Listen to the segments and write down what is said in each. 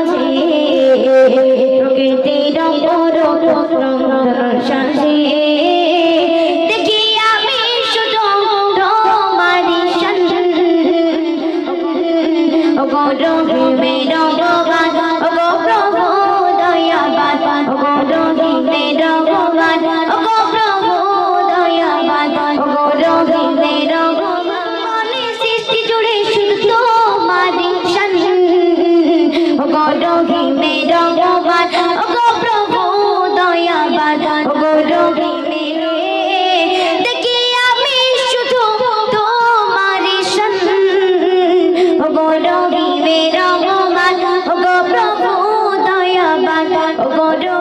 মাঝে প্রকৃতির সাজে। দেখি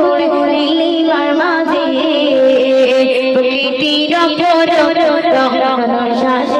জুড়ে নীলিমার মাঝে প্রকৃতির সাজে আকাশের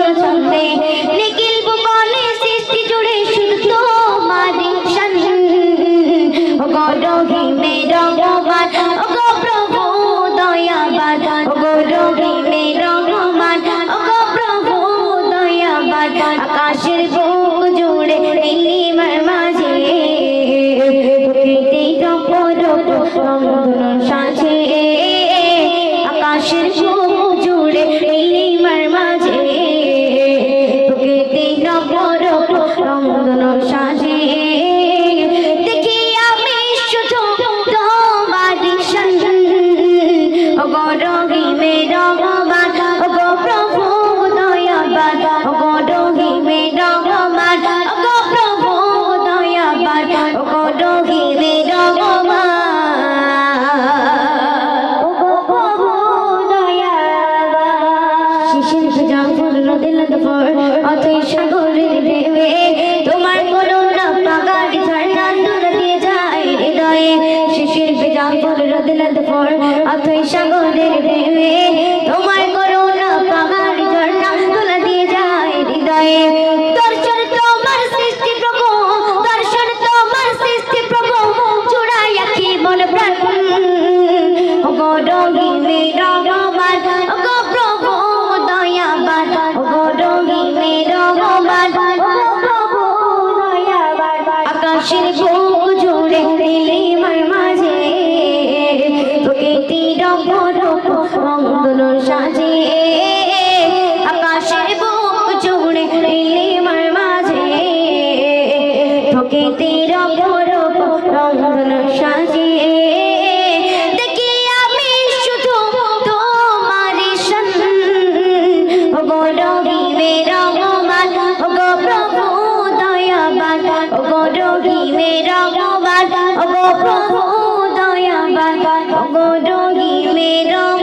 মেরা ঢেউয়ে তোমার করুণা পাগাড়ি ঝর্ণা দূর দিয়ে যায় হৃদয়ে শিশির ভেজা ফুল নদী পর অতই সাগরের ঢেউয়ে তোমার করুণা পাগাড়ি ঝর্ণা দূর দিয়ে যায় হৃদয়ে। দেখি আমি শুধু তোমারি গৌরবী মেরা ভগবান গো প্রভু দয়াবান গৌরবী মেরা ভগবান গো প্রভু দয়াবান গৌরবী মেরা